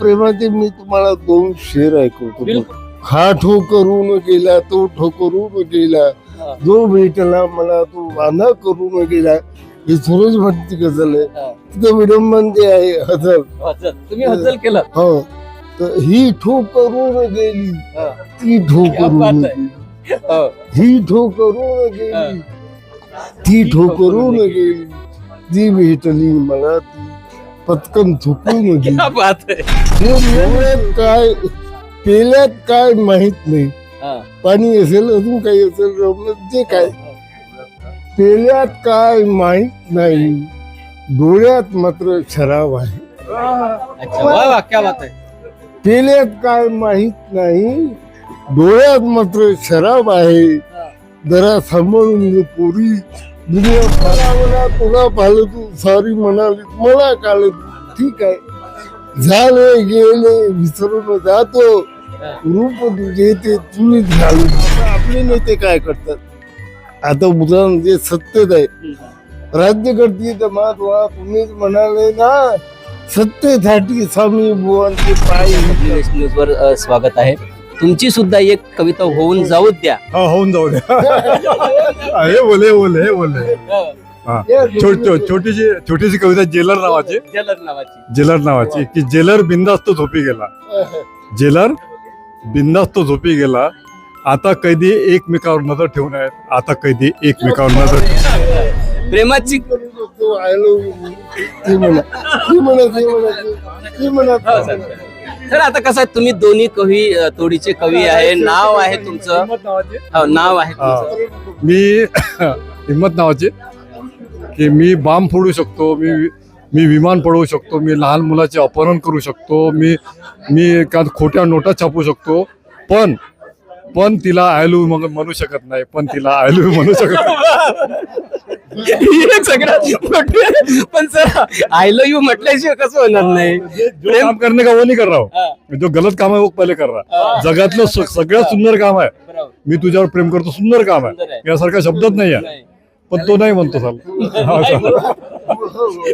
प्रेमाचे मी तुम्हाला दोन शेर ऐकवतो बिलकुल. हा ठो करून गेला तो ठो करून गेला हा. जो भेटला मला तो वादा करून गेला हे सूरज भक्ती गझल आहे हा. तिथं विडंबन जे आहे हजर हजल. तुम्ही हजल केलं हो तर ही ठो करून गेली हा. ती ठो क्या करून बात आहे. गेली हो. ही ठो करून गेली ती ठो करून गेली ती भेटली मला ती पटकन थुकून गेली क्या बात आहे डोळ्यात काय पेल्यात काय माहीत नाही. हा. पाणी असेल अजून काही असेल रमलं जे काय. पेल्यात काय माहीत नाही. डोळ्यात मात्र शराब आहे. अच्छा वा वा क्या बात आहे पेल्यात काय माहीत नाही. डोळ्यात मात्र शराब आहे. जरा सांभाळून घे पोरी. दुनिया तुला पाहिलं तू सॉरी म्हणाली मला काल ठीक आहे. झाले गेले विसरून जातो. रूप तुझे ते तुम्हीच घालू आपले नेते काय करतात? आता उदाहरण जे सत्तेत आहे. राज्य करते तर महात्मा तुम्हीच म्हणाले ना सत्तेसाठी स्वामी बुवांचे पाय न्यूज स्वागत आहे. तुमची सुद्धा एक कविता होऊन जाऊ द्या. हा होऊन जाऊ द्या. हे बोले हे बोले हे बोले. हा. छोट छोट- छोटीशी छोटीशी कविता जेलर नावाची. जलद नावाची. जेलर नावाची. की जेलर बिंदास्त झोपी गेला. जेलर बिंदास्त झोपी गेला. आता कैदी एकमेकावर नजर ठेवून आहेत. आता कैदी एकमेकावर नजर ठेवून प्रेमाची तो. ती म्हणा ती म्हणा ती म्हणा ती म्हणा हो, सर. तर आता कसं आहे तुम्ही दोन्ही कवी तोडीचे कवी आहे नाव आहे तुमचं हो, नाव आहे हा. तुमचं मी हिम्मत नावाची की मी बांब फोडू शकतो मी मी विमान पडवू शकतो मी लहान मुलाचे अपहरण करू शकतो मी मी का खोट्या नोटा छापू शकतो पण पण तिला आयलू म्हणू शकत नाही पण तिला आयलू म्हणू शकत नाही. हे सगळ्यात मोठे. पण सर आय लव्ह यू म्हटल्याशिवाय कसं होणार नाही. जो काम करने का वो नहीं कर रहा हूँ. जो गलत काम है वो पहिले कर रहा जगातलं स- सगळ्यात सुंदर काम आहे. मी तुझ्यावर प्रेम करतो सुंदर काम आहे. आहे. यासारखा शब्दच नाही आहे. पण तो नाही म्हणतो चाल. चाल.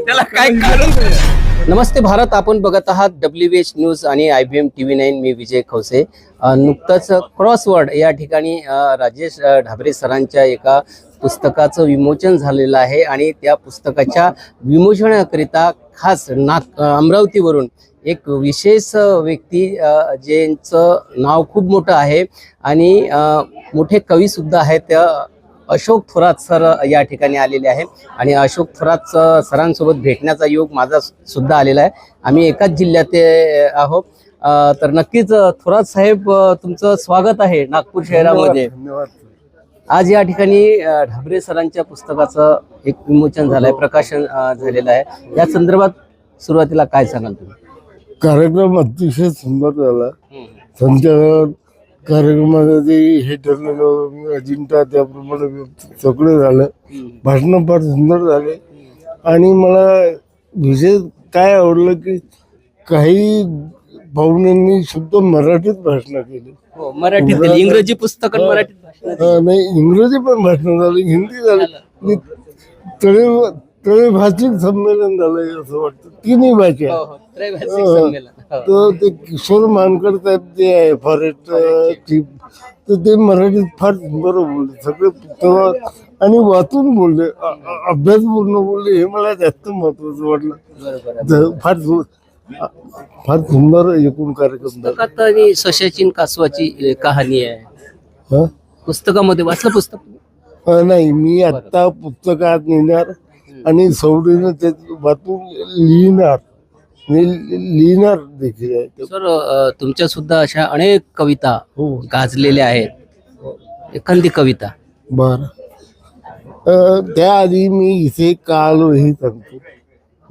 त्याला काय कारण? नमस्ते भारत आपण बघत आहात डब्ल्यू एच न्यूज आणि I B M T V nine मी विजय खवसे. अ, नुकतंच क्रॉसवर्ड या ठिकाणी अ, राजेश अ, ढाबरे सरांच्या एका पुस्तकाचं विमोचन झालेलं आहे आणि त्या पुस्तकाच्या विमोचनाकरिता खास नाग अमरावतीवरून एक विशेष व्यक्ती ज्यांचं नाव खूप मोठं आहे आणि मोठे कवीसुद्धा आहेत त्या अशोक थोरात सर या ठिकाणी आलेले आहे आणि अशोक थोरात सरांसोबत भेटण्याचा योग माझा सुद्धा आलेला आहे. आम्ही एकाच जिल्ह्यात आहोत. तर नक्कीच थोरात साहेब तुमचं स्वागत आहे नागपूर शहरामध्ये. धन्यवाद. आज या ठिकाणी ढाबरे सरांच्या पुस्तकाचं एक विमोचन झालंय प्रकाशन झालेलं आहे. या संदर्भात सुरुवातीला काय सांगाल तुम्ही? कार्यक्रम अतिशय सुंदर झाला. त्यांच्या कार्यक्रमाचं जे हे ठरलेलं अजिंठा त्याप्रमाणे सगळं झालं. भाषणं फार सुंदर झाले. आणि मला विशेष काय आवडलं की काही पाहुण्यांनी शुद्ध मराठीत भाषणं केली. हो मराठीतील इंग्रजी पुस्तक आणि मराठीत भाषण अं, नाही इंग्रजी पण भाषण झालं हिंदी झालं. तळे तळेभाषिक संमेलन झालंय असं वाटतं. तिन्ही भाषा. हो, हो. त्रैभाषिक संमेलन. हो. तर ते किशोर मानकर साहेब जे आहे फॉरेस्ट चीफ तर ते मराठीत फार सुंदर बोलले. सगळे पुस्तक आणि वाचून बोलले. अ- अ- अभ्यास पूर्ण बोलले हे मला जास्त महत्वाचं वाटलं. बरोबर आहे. तर फार सु- फार सुंदर एकूण कार्यक्रम पुस्तकात आणि सशाची आणि कासवाची अ, कहाणी आहे. हं? पुस्तकामध्ये वाचलं पुस्तक अ, नाही मी आत्ता पुस्तकात नेणार आणि सवडीनं ते वाचून लिहिणार. मी लिहिणार देखील आहे. ते. सर अ, तुमच्या सुद्धा अशा अनेक कविता हो. गाजलेल्या आहेत. एखादी कविता. बर. त्याआधी मी इथे का आलो हे सांगतो.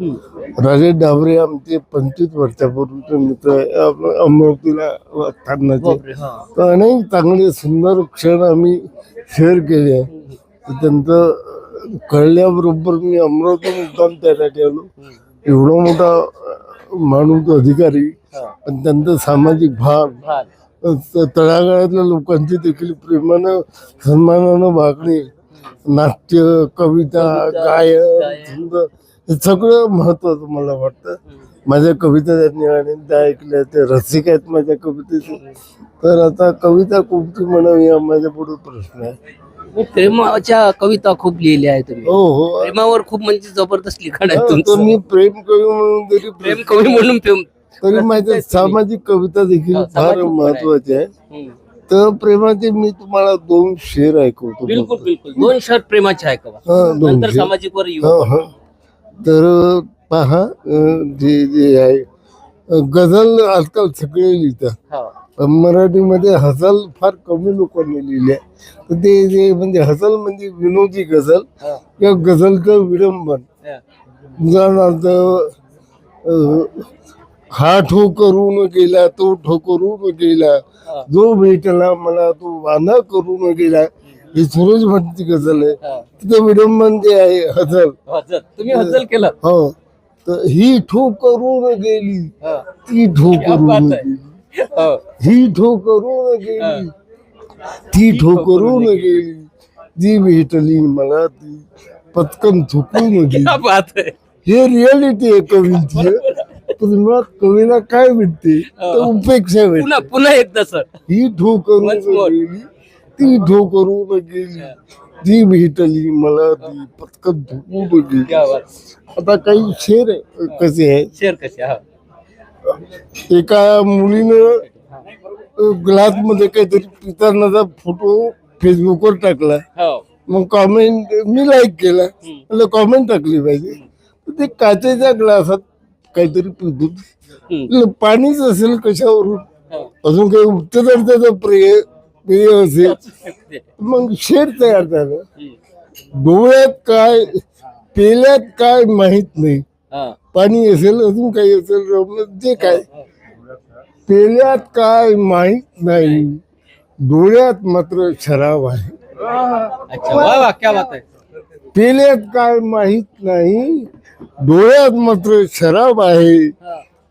राजेश डाबरे आमचे पंचवीस वर्षापूर्वीचे मित्र अमरावतीला तर अनेक चांगले सुंदर क्षण आम्ही शेअर केले. त्यांचं कळल्याबरोबर मी अमरावती मुद्दाम त्यासाठी आलो. एवढा मोठा माणूस अधिकारी. आणि त्यांचं सामाजिक त- तळागाळातल्या लोकांची देखील प्रेमानं सन्मानानं वागणे. नाट्य कविता गायन. सुंदर. हे सगळं महत्वाचं मला वाटतं. माझ्या कविता त्यांनी अनेकदा ऐकल्या ते रसिक आहेत माझ्या कवितेचे. तर आता कविता कोणती म्हणावी हा माझ्या पुढे प्रश्न आहे. प्रेमाच्या कविता खूप लिहिल्या आहे तुम्ही. हो हो. प्रेमावर खूप म्हणजे जबरदस्त लिखाण आहे तर तुमचं. मी प्रेम कवी म्हणून जरी प्रेम कवी म्हणून प्रेम तरी माझ्या सामाजिक कविता देखील हा, फार सामाजिक पण आहे. महत्वाची आहे हम्म. तर प्रेमाचे मी तुम्हाला दोन शेर ऐकवतो. बिलकुल बिलकुल. दोन शर्ट प्रेमाचे आहे का हा, दोन नंतर शेर. सामाजिक वर येऊ. हा, हा. तर पहा अं, जे जे आहे गझल आजकाल सगळे लिहितात मराठीमध्ये हजल फार कमी लोकांनी लिहिले तर ते जे म्हणजे हजल म्हणजे विनोदी गझल. किंवा गझलचं विडंबन. उदाहरणार्थ अं, हा ठो करून गेला तो ठो करून गेला. जो भेटला मला तो वाना करून गेला ही सूरज भटची गझल आहे. हा. तिथं विडंबन जे आहे हजल. तुम्ही हजल केलं? हो. तर ही ठो करून गेली. हा. ती ठो करून. गेली. हो. ही ठो करून गेली ती ठो करून गेली. जी भेटली मला ती पटकन झुकून गेली. क्या बात आहे. हे रियालिटी आहे कवींची. मुळात कवीला काय भेटते? उपेक्षा भेटते. पुन्हा एकदा सर. ही ठो करून. गेली. ती ठो करून गेली जी भेटली मला ती पटकन झुकून गेली आता काही शेर आहे, कसे आहे? शेअर कसे हा. एका मुलीनं ग्लासमध्ये काहीतरी पितानाचा फोटो फेसबुकवर टाकला. हो. मग कॉमेंट मी लाईक केला. कॉमेंट टाकली पाहिजे. ते काचेच्या ग्लासात काहीतरी पितो पाणीच असेल कशावरून? हो. अजून काही उत्तर त्याचं प्रिय असेल मग शेर तयार झालं. डोळ्यात काय पेल्यात काय माहीत नाही. पाणी असेल अजून काही असेल जे काय. पेल्यात काय माहीत नाही. डोळ्यात मात्र शराब आहे. पेल्यात काय माहीत नाही. डोळ्यात मात्र शराब आहे.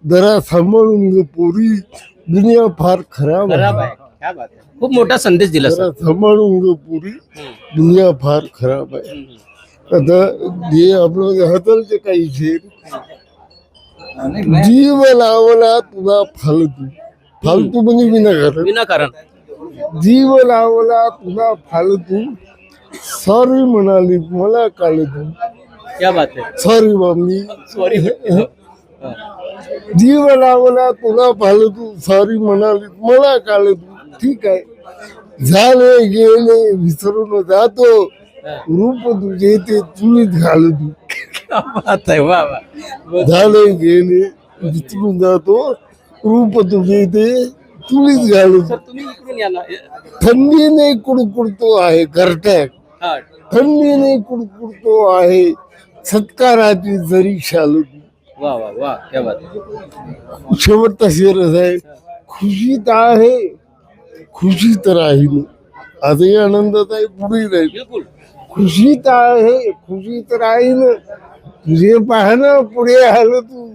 जरा सांभाळून पोरी. दुनिया फार खराब आहे. क्या बात आहे खूप मोठा संदेश दिला सर जरा सांभाळून ग पोरी। दुनिया फार खराब आहे आता जे आपलं हतलचे काही शेर जीव लावला तुला फालतू। फालतू म्हणजे विनाकारण। विनाकारण। जीव लावला तुला फालतू। सॉरी म्हणाली मला काल तू क्या बात आहे सॉरी मम्मी। सॉरी जीव लावला तुला फालतू। सॉरी म्हणाली मला काल तू ठीक आहे. झाले गेले विसरून जातो. रूप तुझे ते चुलीत घाल तू झाले गेले विसरून जातो. रूप तुझे ते चुलीत घाल सर तुम्ही इकडून या ना. थंडीने कुडकुडतो आहे घरट्याक हा. थंडीने कुडकुडतो आहे सत्काराची जरी शालू. वा वा वा. क्या बात आहे. शेवटचा शेरच आहे खुशीत आहे. खुशीत राहील आजही आनंदात आहे पुढे राहील. बिलकुल. खुशीत आहे खुशीत राहील तुझे पाहणं पुढे आलं तू.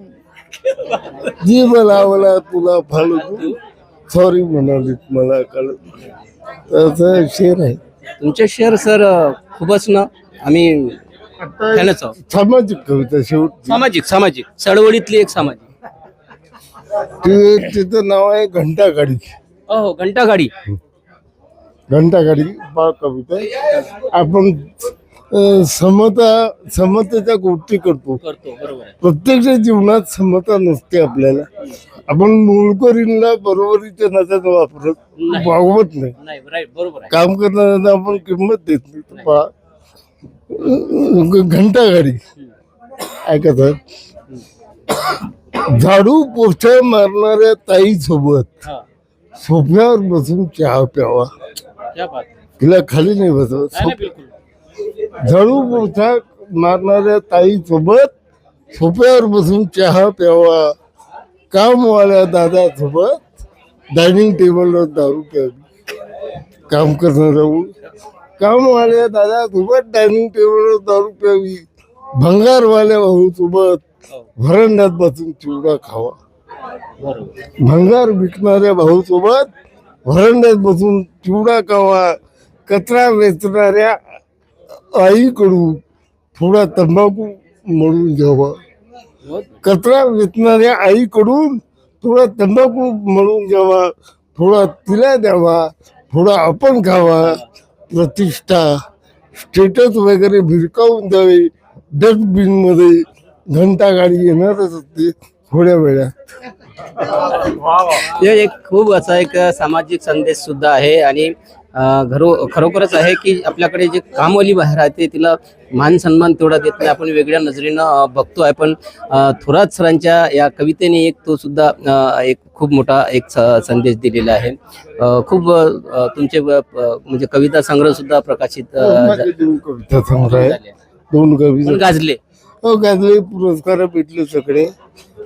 जीव लावला तुला फाल तू सॉरी म्हणाली मला काल. त्याचा शेर आहे. तुमचे शेअर सर खूपच ना. आम्ही आहोत. सामाजिक कविता शेवट सामाजिक सामाजिक. चळवळीतली एक सामाजिक. ते तिचं नाव आहे घंटागाडी. हो घंटा गाडी घंटागाडी बा कविता. आपण समता समतेच्या गोष्टी करतो. करतो बरोबर आहे. प्रत्यक्ष जीवनात समता नसते आपल्याला. आपण मुलकरींना बरोबरीच्या नात्यात वापरत नाही. वागवत नाही. नाही राईट बरोबर आहे. काम करणाऱ्यांना आपण किंमत देत नाही. तर पहा, अं, घंटागाडी. ऐकत झाडू पोछा मारणाऱ्या ताई सोबत हा. सोफ्यावर बसून चहा प्यावा. क्या बात आहे. तिला खाली नाही बसवत नाही, नाही, बिलकुल. पोछा मारणाऱ्या ताई सोबत सोफ्यावर बसून चहा प्यावा. कामवाल्या दादा सोबत डायनिंग टेबलवर दारू प्यावी. काम करणारा कामवाल्या दादा सोबत डायनिंग टेबलवर दारू प्यावी. भंगारवाल्या भाऊ सोबत हो, व्हरांड्यात बसून चिवडा खावा. भंगार विकणाऱ्या भाऊ सोबत व्हरांड्यात बसून चिवडा खावा कचरा वेचणाऱ्या आईकडून थोडा तंबाखू म्हणून घ्यावा. कचरा वेचणाऱ्या आईकडून थोडा तंबाखू म्हणून घ्यावा थोडा तिला द्यावा थोडा आपण खावा प्रतिष्ठा स्टेटस वगैरे भिरकावून द्यावे. डस्टबिनमध्ये घंटा गाडी येणारच असते. थोड्या वेळात. हे एक खूप असा एक सामाजिक संदेश सुद्धा आहे आणि घरो खरोखरच आहे की आपल्याकडे जे कामवाली बाहेर राहते तिला मान सन्मान तेवढा देत नाही. आपण वेगळ्या नजरेनं अं, बघतोय. पण थोरात सरांच्या या कवितेने एक तो सुद्धा एक खूप मोठा एक स- संदेश दिलेला आहे. खूप तुमचे म्हणजे कविता संग्रह सुद्धा प्रकाशित दोन. आहे कविता गाजले. हो गाजले. पुरस्कार भेटले सगळे.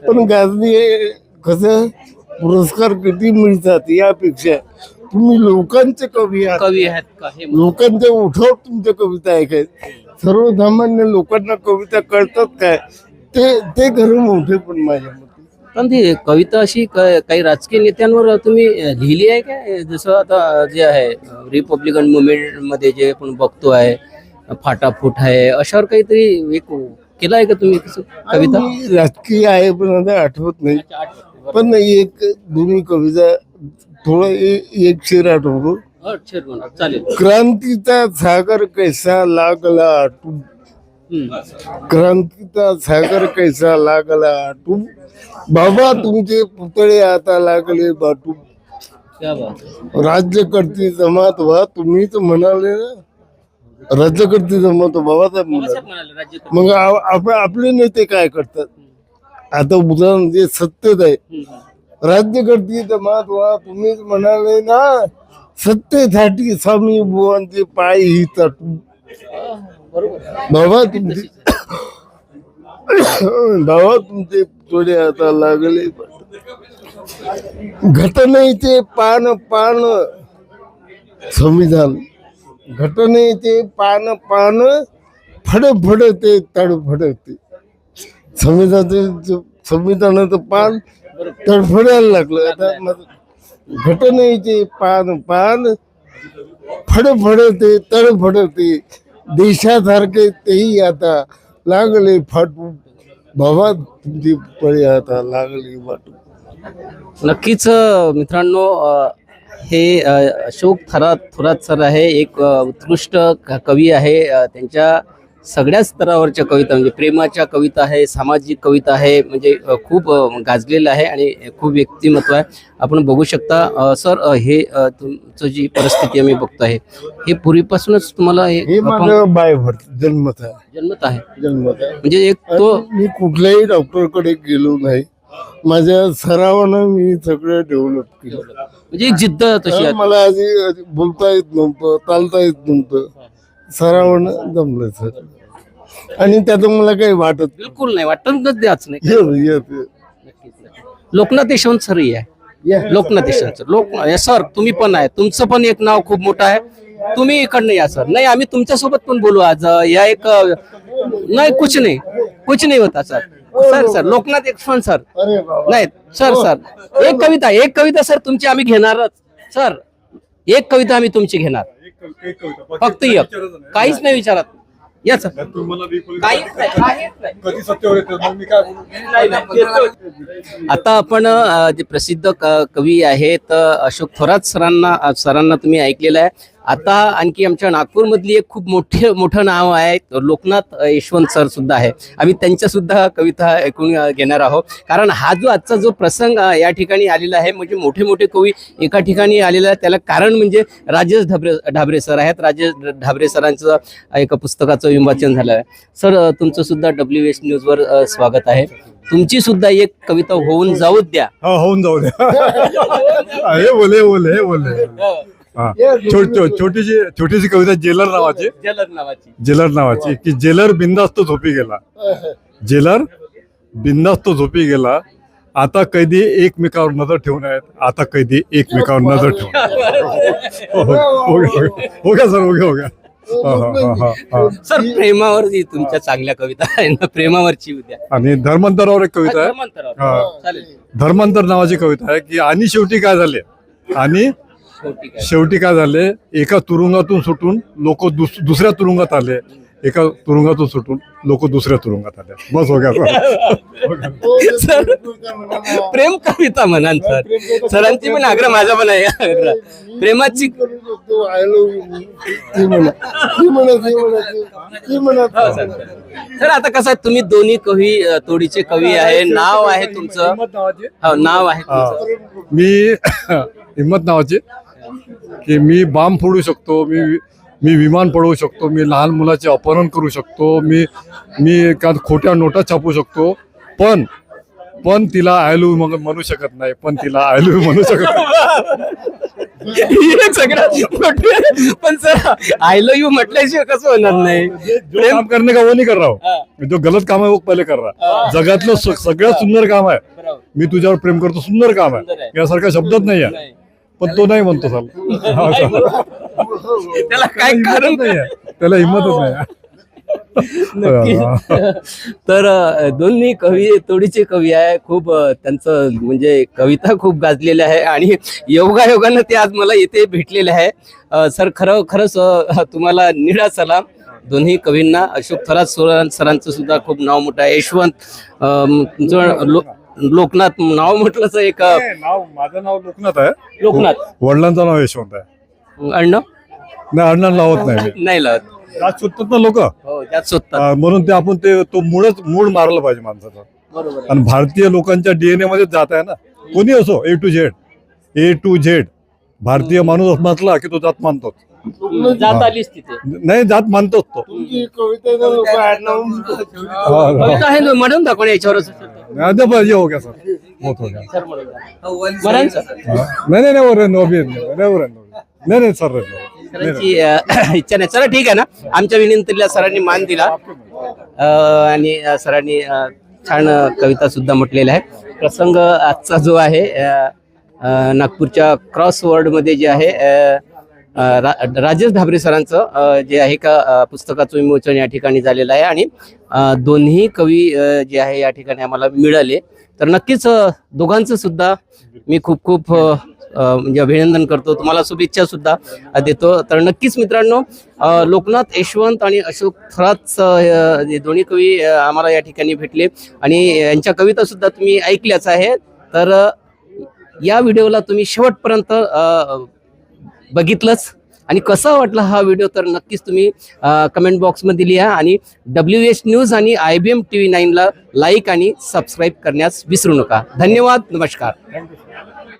पण गाजले कसं पुरस्कार किती मिळतात यापेक्षा तुम्ही लोकांचे कवी आहात. कवी आहेत का? हे लोकांच्या ओठावर तुमच्या कविता ऐकायत सर्वसामान्य लोकांना कविता कळतात काय? ते ते खरं मोठे पण माझ्या मते. पण ती कविता अशी क- काही राजकीय नेत्यांवर तुम्ही अ, लिहिली आहे का जसं आता जे आहे रिपब्लिकन मुवमेंटमध्ये जे आपण बघतो आहे फाटाफूट आहे अशावर काहीतरी एक केलं आहे का तुम्ही कविता? मी राजकीय आहे पण आता आठवत नाही. पण एक दोन्ही कविता थोडं ए- एक शेर आठवतो. हो, शेर म्हणा, चालेल. क्रांतीचा सागर कैसा लागला आटू हम्म. क्रांतीचा सागर कैसा लागला आटू बाबा तुमचे पुतळे आता लागले बाटू. क्या बात. आहे. राज्यकर्ती जमात व्हा तुम्हीच म्हणाले ना? राज्यकर्ती जमात व्हा, बाबासाहेब म्हणाले. मग आ- आप- आपले नेते काय करतात? आता उदाहरण जे सत्यत आहे. हम्म. राज्यकर्ती जमात व्हा तुम्हीच म्हणाले ना सत्तेसाठी स्वामी बुवांचे पाय ही तटू. बरोबर. बाबा तुमचे बाबा तुमचे थोडे आता लागले. घटनेचे पान पान संविधान घटने ते पान पान फडफडते तडफडते. संविधानाचं संविधानाचं पान तडफडायला लागलं. आता घटनेचे पान पान फडफडते तडफडते. देशासारखे तेही आता लागले फाटू. भावा तुमची पळी आता लागली वाटू. नक्कीच मित्रांनो हे अशोक थरात थोरात सर आहे. एक उत्कृष्ट कवी आहे. त्यांच्या सगळ्याच स्तरावरच्या कविता म्हणजे प्रेमाच्या कविता आहे सामाजिक कविता आहे म्हणजे खूप गाजलेलं आहे आणि खूप व्यक्तिमत्व आहे. आपण बघू शकता सर हे तुमचं जी परिस्थिती आम्ही बघतो आहे हे पूर्वीपासूनच तुम्हाला हे अपंग माझं बाय भरत जन्मत आहे. जन्मत आहे. जन्मत आहे. म्हणजे एक तो मी कुठल्याही डॉक्टरकडे गेलो नाही. माझ्या सरावानं मी सगळं डेव्हलप केलं. म्हणजे एक जिद्द तशी आहे. मला आधी आधी बोलता येत नव्हतं चालता येत नव्हतं. सरावानं जमलं सर. आणि त्याचं मला काही वाटत बिलकुल नाही वाटतच द्याच नाही. लोकनाथ यशवंत सर ही आहे. लोकनाथ यशवंत सर. लोक हे सर तुम्ही पण आहे. तुमचं पण एक नाव खूप मोठं आहे. तुम्ही इकडनं या सर. नाही आम्ही तुमच्यासोबत पण बोलू आज. अं, या एक अं, नाही कुछ नाही. कुछ नाही होता sir. Sir sir Loknath Yashwant sir. अरे बाबा. नाही सर सर. एक कविता एक कविता सर तुमची आम्ही घेणारच. सर एक कविता आम्ही तुमची घेणार. फक्त एक. काहीच नाही विचारत. या सर. काहीच नाही काहीच नाही. कधी सत्तेवर येते मग मी काय बोलू? आता आपण अ, जे प्रसिद्ध क- कवी आहेत अ, अशोक थोरात सरांना अ, सरांना तुम्ही ऐकलेलं आहे. आता आणखी आमच्या नागपूरमधली एक खूप मोठे मोठं नाव आहे लोकनाथ यशवंत सर सुद्धा आहे. आम्ही त्यांच्या सुद्धा कविता ऐकून घेणार आहोत. कारण हा जो आजचा जो प्रसंग या ठिकाणी आलेला आहे म्हणजे मोठे मोठे कवी एका ठिकाणी आलेला आहे त्याला कारण म्हणजे राजेश ढाबरे ढाबरे सर आहेत. राजेश ढाबरे सरांचं एका पुस्तकाचं विमोचन झालं आहे सर तुमचं सुद्धा डब्ल्यू एस न्यूजवर स्वागत आहे. तुमची सुद्धा एक कविता होऊन जाऊच द्या. हा होऊन जाऊ द्या. बोले बोले बोले. हा. छोटीशी छोटीशी कविता जेलर नावाची. जलद नावाची. जेलर नावाची. की जेलर बिंदास्त झोपी गेला. जेलर बिंदास्त झोपी गेला. आता कैदी एकमेकावर नजर ठेवून आहेत. आता कैदी एकमेकावर नजर ठेवून. हो हो गया, हो गया सर? हो गया हो गया हा, हा, हा, हा. सर प्रेमावर जी तुमच्या चांगल्या कविता आहे ना प्रेमावरची उद्या. आणि धर्मांतरावर एक कविता आहे. धर्मांतरावर. हा. चालेल. धर्मांतर नावाची कविता आहे की आणि शेवटी काय झाले? आणि शेवटी काय? झाले? एका तुरुंगातून सुटून लोक दुसऱ्या तुरुंगात आले. एका तुरुंगातून सुटून लोक दुसऱ्या तुरुंगात आले. बस हो गया सर. प्रेम कविता म्हणाल सर. सरांची पण आग्रह माझा पण आहे. आग्रह. प्रेमाची म्हणा सर. आता कसं आहे तुम्ही दोन्ही कवी अ, तोडीचे कवी आहे. नाव आहे तुमचं. हो, नाव आहे तुमचं. मी हिम्मत नावाचे. की मी बांब फोडू शकतो मी मी विमान पडवू शकतो मी लहान मुलाचे अपहरण करू शकतो मी मी का खोट्या नोटा छापू शकतो पण पण तिला आयलू मग म्हणू शकत नाही पण तिला आयलू म्हणू शकत नाही. सगळ्यात पण सर आय लव्ह यू म्हटल्याशिवाय कसं होणार नाही? जो काम करने का वो नहीं कर रहा हूँ. जो गलत काम है वो पहले कर रहा जगातलं सगळ्यात सुंदर काम आहे. मी तुझ्यावर प्रेम करतो सुंदर काम आहे. आहे. यासारखा शब्दच नाही आहे. पण तो नाही म्हणतो हा, चाल. त्याला काय कारण? नाही. त्याला हिंमतच नाही. नक्की तर दोन्ही कवी तोडीचे कवी आहे. खूप त्यांचं म्हणजे कविता खूप गाजलेल्या आहे आणि योगायोगानं ते आज मला इथे भेटलेले आहे. सर खरं खरंच तुम्हाला निळा सलाम. दोन्ही कवींना अशोक थरात सरांचं सुद्धा खूप नाव मोठं आहे. यशवंत लोकनाथ नाव म्हटलं एक अ, नाव माझं नाव लोकनाथ आहे. लोकनाथ. वडिलांचं नाव यशवंत आहे. अण्णा? नाही अण्णा लावत नाही नाही लावत. आज सुटतात ना लोक. हो त्यात स्वतः म्हणून ते आपण ते तो मूळच मूळ मारलं पाहिजे माणसाचं. बरोबर आणि भारतीय लोकांच्या डीएनए मध्ये जात आहे ना. कोणी असो A to Z A to Z भारतीय माणूस म्हटला की तो जात मानतो आहे. जात आलीच तिथे. नाही जात मानतोच तो. तुमची कविता आहे ना म्हणून दाखवणे याच्यावर असं सर. हा. ये हो गया सर बहुत गया सर म्हणून दाखवा. बरं सर। नहीं नहीं नहीं वो रहने दो, अभी रहने दो, नहीं वो रहने दो. नहीं नहीं सर रहने दो. नहीं, सरांची अ, इच्छा नाही चला ठीक आहे ना आमच्या विनंतीला सरांनी मान दिला अ, आणि अ, सरांनी अ, छान अ, कविता सुद्धा म्हटलेला आहे प्रसंग आजचा जो आहे अ, अ, नागपूरच्या क्रॉस वर्डमध्ये जे आहे अ, रा- राजेश ढाबरे सरांचं जे आहे का पुस्तकाचं विमोचन या ठिकाणी झालेलं आहे आणि दोन्ही कवी जे आहे या ठिकाणी आम्हाला मिळाले. तर नक्कीच दोघांचं सुद्धा मी खूप खूप म्हणजे अभिनंदन करतो. तुम्हाला शुभेच्छा सुद्धा देतो. तर नक्कीच मित्रांनो लोकनाथ यशवंत आणि अशोक थराच दोन्ही कवी आम्हाला या ठिकाणी भेटले. आणि यांच्या कविता सुद्धा तुम्ही ऐकल्याच आहे तर या व्हिडिओला तुम्ही शेवटपर्यंत बघितलंच. आणि कसा वाटला हा व्हिडिओ तर नक्कीच तुम्ही कमेंट बॉक्समध्ये लिहा आणि डब्ल्यू एच न्यूज आणि I B M T V नाईनला like आणि सबस्क्राईब करण्यास विसरू नका. धन्यवाद. नमस्कार.